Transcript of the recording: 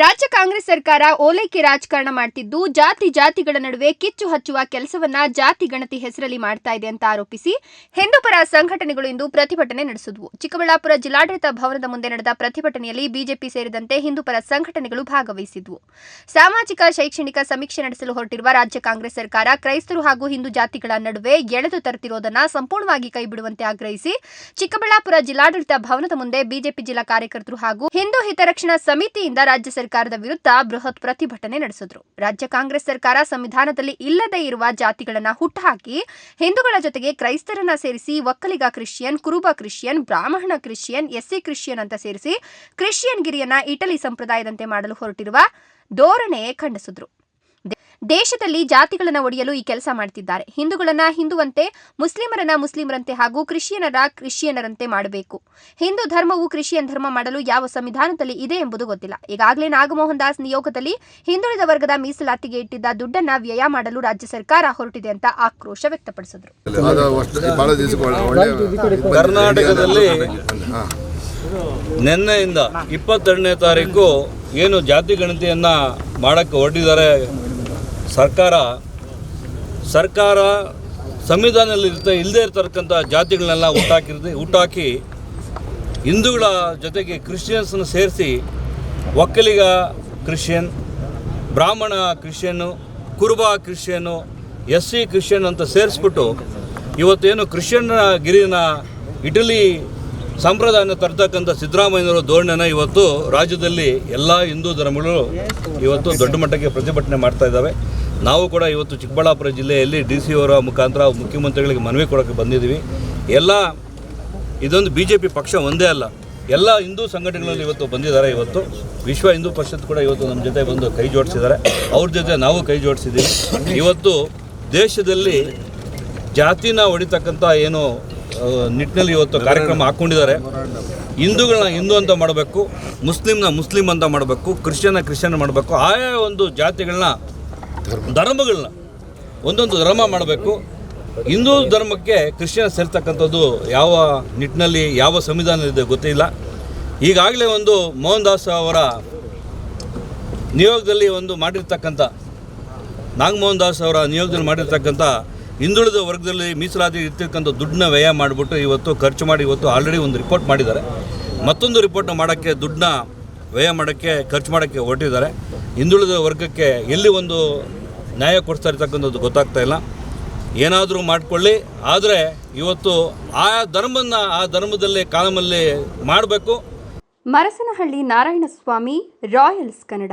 ರಾಜ್ಯ ಕಾಂಗ್ರೆಸ್ ಸರ್ಕಾರ ಓಲೈಕೆ ರಾಜಕಾರಣ ಮಾಡ್ತಿದ್ದು, ಜಾತಿ ಜಾತಿಗಳ ನಡುವೆ ಕಿಚ್ಚು ಹಚ್ಚುವ ಕೆಲಸವನ್ನ ಜಾತಿ ಗಣತಿ ಹೆಸರಲ್ಲಿ ಮಾಡ್ತಾ ಇದೆ ಅಂತ ಆರೋಪಿಸಿ ಹಿಂದೂಪರ ಸಂಘಟನೆಗಳು ಇಂದು ಪ್ರತಿಭಟನೆ ನಡೆಸಿದ್ವು. ಚಿಕ್ಕಬಳ್ಳಾಪುರ ಜಿಲ್ಲಾಡಳಿತ ಭವನದ ಮುಂದೆ ನಡೆದ ಪ್ರತಿಭಟನೆಯಲ್ಲಿ ಬಿಜೆಪಿ ಸೇರಿದಂತೆ ಹಿಂದೂಪರ ಸಂಘಟನೆಗಳು ಭಾಗವಹಿಸಿದ್ವು. ಸಾಮಾಜಿಕ, ಶೈಕ್ಷಣಿಕ ಸಮೀಕ್ಷೆ ನಡೆಸಲು ಹೊರಟಿರುವ ರಾಜ್ಯ ಕಾಂಗ್ರೆಸ್ ಸರ್ಕಾರ ಕ್ರೈಸ್ತರು ಹಾಗೂ ಹಿಂದೂ ಜಾತಿಗಳ ನಡುವೆ ಎಳೆದು ತರುತ್ತಿರುವುದನ್ನು ಸಂಪೂರ್ಣವಾಗಿ ಕೈಬಿಡುವಂತೆ ಆಗ್ರಹಿಸಿ ಚಿಕ್ಕಬಳ್ಳಾಪುರ ಜಿಲ್ಲಾಡಳಿತ ಭವನದ ಮುಂದೆ ಬಿಜೆಪಿ ಜಿಲ್ಲಾ ಕಾರ್ಯಕರ್ತರು ಹಾಗೂ ಹಿಂದೂ ಹಿತರಕ್ಷಣಾ ಸಮಿತಿಯಿಂದ ರಾಜ್ಯ ಸರ್ಕಾರದ ವಿರುದ್ಧ ಬೃಹತ್ ಪ್ರತಿಭಟನೆ ನಡೆಸಿದ್ರು. ರಾಜ್ಯ ಕಾಂಗ್ರೆಸ್ ಸರ್ಕಾರ ಸಂವಿಧಾನದಲ್ಲಿ ಇಲ್ಲದೇ ಇರುವ ಜಾತಿಗಳನ್ನ ಹುಟ್ಟುಹಾಕಿ, ಹಿಂದೂಗಳ ಜೊತೆಗೆ ಕ್ರೈಸ್ತರನ್ನ ಸೇರಿಸಿ ಒಕ್ಕಲಿಗ ಕ್ರಿಶ್ಚಿಯನ್, ಕುರುಬ ಕ್ರಿಶ್ಚಿಯನ್, ಬ್ರಾಹ್ಮಣ ಕ್ರಿಶ್ಚಿಯನ್, ಎಸ್ಸಿ ಕ್ರಿಶ್ಚಿಯನ್ ಅಂತ ಸೇರಿಸಿ ಕ್ರಿಶ್ಚಿಯನ್ ಗಿರಿಯನ್ನ ಇಟಲಿ ಸಂಪ್ರದಾಯದಂತೆ ಮಾಡಲು ಹೊರಟಿರುವ ಧೋರಣೆ ಖಂಡಿಸಿದ್ರು. ದೇಶದಲ್ಲಿ ಜಾತಿಗಳನ್ನ ಒಡೆಯಲು ಈ ಕೆಲಸ ಮಾಡ್ತಿದ್ದಾರೆ. ಹಿಂದೂಗಳನ್ನ ಹಿಂದುವಂತೆ, ಮುಸ್ಲಿಮರನ್ನ ಮುಸ್ಲಿಮರಂತೆ ಹಾಗೂ ಕ್ರಿಶ್ಚಿಯನರ ಕ್ರಿಶ್ಚಿಯನರಂತೆ ಮಾಡಬೇಕು. ಹಿಂದೂ ಧರ್ಮವು ಕ್ರಿಶ್ಚಿಯನ್ ಧರ್ಮ ಮಾಡಲು ಯಾವ ಸಂವಿಧಾನದಲ್ಲಿ ಇದೆ ಎಂಬುದು ಗೊತ್ತಿಲ್ಲ. ಈಗಾಗಲೇ ನಾಗಮೋಹನ್ ದಾಸ್ ನಿಯೋಗದಲ್ಲಿ ಹಿಂದುಳಿದ ವರ್ಗದ ಮೀಸಲಾತಿಗೆ ಇಟ್ಟಿದ್ದ ದುಡ್ಡನ್ನ ವ್ಯಯ ಮಾಡಲು ರಾಜ್ಯ ಸರ್ಕಾರ ಹೊರಟಿದೆ ಅಂತ ಆಕ್ರೋಶ ವ್ಯಕ್ತಪಡಿಸಿದ್ರು. ನಿನ್ನೆಯಿಂದ ಇಪ್ಪತ್ತೆರಡನೇ ತಾರೀಕು ಏನು ಜಾತಿ ಗಣತಿಯನ್ನ ಮಾಡೋಕ್ಕೆ ಹೊರಟಿದ್ದಾರೆ ಸರ್ಕಾರ ಸರ್ಕಾರ ಸಂವಿಧಾನದಲ್ಲಿ ಇರ್ತ ಇಲ್ಲದೇ ಇರ್ತಕ್ಕಂಥ ಜಾತಿಗಳನ್ನೆಲ್ಲ ಹುಟ್ಟಾಕಿರ್ದು, ಹುಟ್ಟಾಕಿ ಹಿಂದೂಗಳ ಜೊತೆಗೆ ಕ್ರಿಶ್ಚಿಯನ್ಸನ್ನು ಸೇರಿಸಿ ಒಕ್ಕಲಿಗ ಕ್ರಿಶ್ಚಿಯನ್, ಬ್ರಾಹ್ಮಣ ಕ್ರಿಶ್ಚಿಯನ್ನು ಕುರುಬ ಕ್ರಿಶ್ಚಿಯನ್ನು ಎಸ್ ಸಿ ಕ್ರಿಶ್ಚಿಯನ್ ಅಂತ ಸೇರಿಸ್ಬಿಟ್ಟು ಇವತ್ತೇನು ಕ್ರಿಶ್ಚಿಯನ್ ಗಿರಿನ ಇಟಲಿ ಸಂಪ್ರದಾಯನ ತರ್ತಕ್ಕಂಥ ಸಿದ್ದರಾಮಯ್ಯನವರ ಧೋರಣೆನ ಇವತ್ತು ರಾಜ್ಯದಲ್ಲಿ ಎಲ್ಲ ಹಿಂದೂ ಧರ್ಮಗಳು ಇವತ್ತು ದೊಡ್ಡ ಮಟ್ಟಕ್ಕೆ ಪ್ರತಿಭಟನೆ ಮಾಡ್ತಾ ಇದ್ದಾವೆ. ನಾವು ಕೂಡ ಇವತ್ತು ಚಿಕ್ಕಬಳ್ಳಾಪುರ ಜಿಲ್ಲೆಯಲ್ಲಿ ಡಿ ಸಿ ಅವರ ಮುಖಾಂತರ ಮುಖ್ಯಮಂತ್ರಿಗಳಿಗೆ ಮನವಿ ಕೊಡೋಕ್ಕೆ ಬಂದಿದ್ದೀವಿ. ಎಲ್ಲ ಇದೊಂದು ಬಿ ಜೆ ಪಿ ಪಕ್ಷ ಒಂದೇ ಅಲ್ಲ, ಎಲ್ಲ ಹಿಂದೂ ಸಂಘಟನೆಗಳಲ್ಲಿ ಇವತ್ತು ಬಂದಿದ್ದಾರೆ ಇವತ್ತು. ವಿಶ್ವ ಹಿಂದೂ ಪರಿಷತ್ ಕೂಡ ಇವತ್ತು ನಮ್ಮ ಜೊತೆ ಬಂದು ಕೈ ಜೋಡಿಸಿದ್ದಾರೆ. ಅವ್ರ ಜೊತೆ ನಾವು ಕೈ ಜೋಡಿಸಿದ್ದೀವಿ. ಇವತ್ತು ದೇಶದಲ್ಲಿ ಜಾತಿನ ಹೊಡಿತಕ್ಕಂಥ ಏನು ನಿಟ್ಟಿನಲ್ಲಿ ಇವತ್ತು ಕಾರ್ಯಕ್ರಮ ಹಾಕ್ಕೊಂಡಿದ್ದಾರೆ ಹಿಂದೂಗಳನ್ನ ಹಿಂದೂ ಅಂತ ಮಾಡಬೇಕು, ಮುಸ್ಲಿಮ್ನ ಮುಸ್ಲಿಂ ಅಂತ ಮಾಡಬೇಕು, ಕ್ರಿಶ್ಚಿಯನ್ನ ಕ್ರಿಶ್ಚಿಯನ್ ಮಾಡಬೇಕು, ಆಯಾ ಒಂದು ಜಾತಿಗಳನ್ನ, ಧರ್ಮಗಳನ್ನ, ಒಂದೊಂದು ಧರ್ಮ ಮಾಡಬೇಕು. ಹಿಂದೂ ಧರ್ಮಕ್ಕೆ ಕ್ರಿಶ್ಚಿಯನ್ ಸೇರ್ತಕ್ಕಂಥದ್ದು ಯಾವ ನಿಟ್ಟಿನಲ್ಲಿ, ಯಾವ ಸಂವಿಧಾನದಿದೆ ಗೊತ್ತಿಲ್ಲ. ಈಗಾಗಲೇ ಒಂದು ಮೋಹನ್ ದಾಸ್ ಅವರ ನಿಯೋಗದಲ್ಲಿ ಒಂದು ಮಾಡಿರ್ತಕ್ಕಂಥ ನಾಗಮೋಹನ್ ದಾಸ್ ಅವರ ನಿಯೋಗದಲ್ಲಿ ಮಾಡಿರ್ತಕ್ಕಂಥ ಹಿಂದುಳಿದ ವರ್ಗದಲ್ಲಿ ಮೀಸಲಾತಿ ಇರ್ತಕ್ಕಂಥ ದುಡ್ಡನ್ನ ವ್ಯಯ ಮಾಡಿಬಿಟ್ಟು ಇವತ್ತು ಖರ್ಚು ಮಾಡಿ ಇವತ್ತು ಆಲ್ರೆಡಿ ಒಂದು ರಿಪೋರ್ಟ್ ಮಾಡಿದ್ದಾರೆ. ಮತ್ತೊಂದು ರಿಪೋರ್ಟ್ನ ಮಾಡೋಕ್ಕೆ ದುಡ್ಡನ್ನ ವ್ಯಯ ಮಾಡೋಕ್ಕೆ, ಖರ್ಚು ಮಾಡೋಕ್ಕೆ ಹೊರಟಿದ್ದಾರೆ. ಹಿಂದುಳಿದ ವರ್ಗಕ್ಕೆ ಎಲ್ಲಿ ಒಂದು ನ್ಯಾಯ ಕೊಡ್ತಾ ಇರ್ತಕ್ಕಂಥದ್ದು ಗೊತ್ತಾಗ್ತಾ ಇಲ್ಲ. ಏನಾದರೂ ಮಾಡಿಕೊಳ್ಳಿ, ಆದರೆ ಇವತ್ತು ಆ ಧರ್ಮವನ್ನು ಆ ಧರ್ಮದಲ್ಲಿ, ಕಾಲಮಲ್ಲಿ ಮಾಡಬೇಕು. ಮರಸನಹಳ್ಳಿ ನಾರಾಯಣಸ್ವಾಮಿ ರಾಯಲ್ಸ್ ಕನ್ನಡ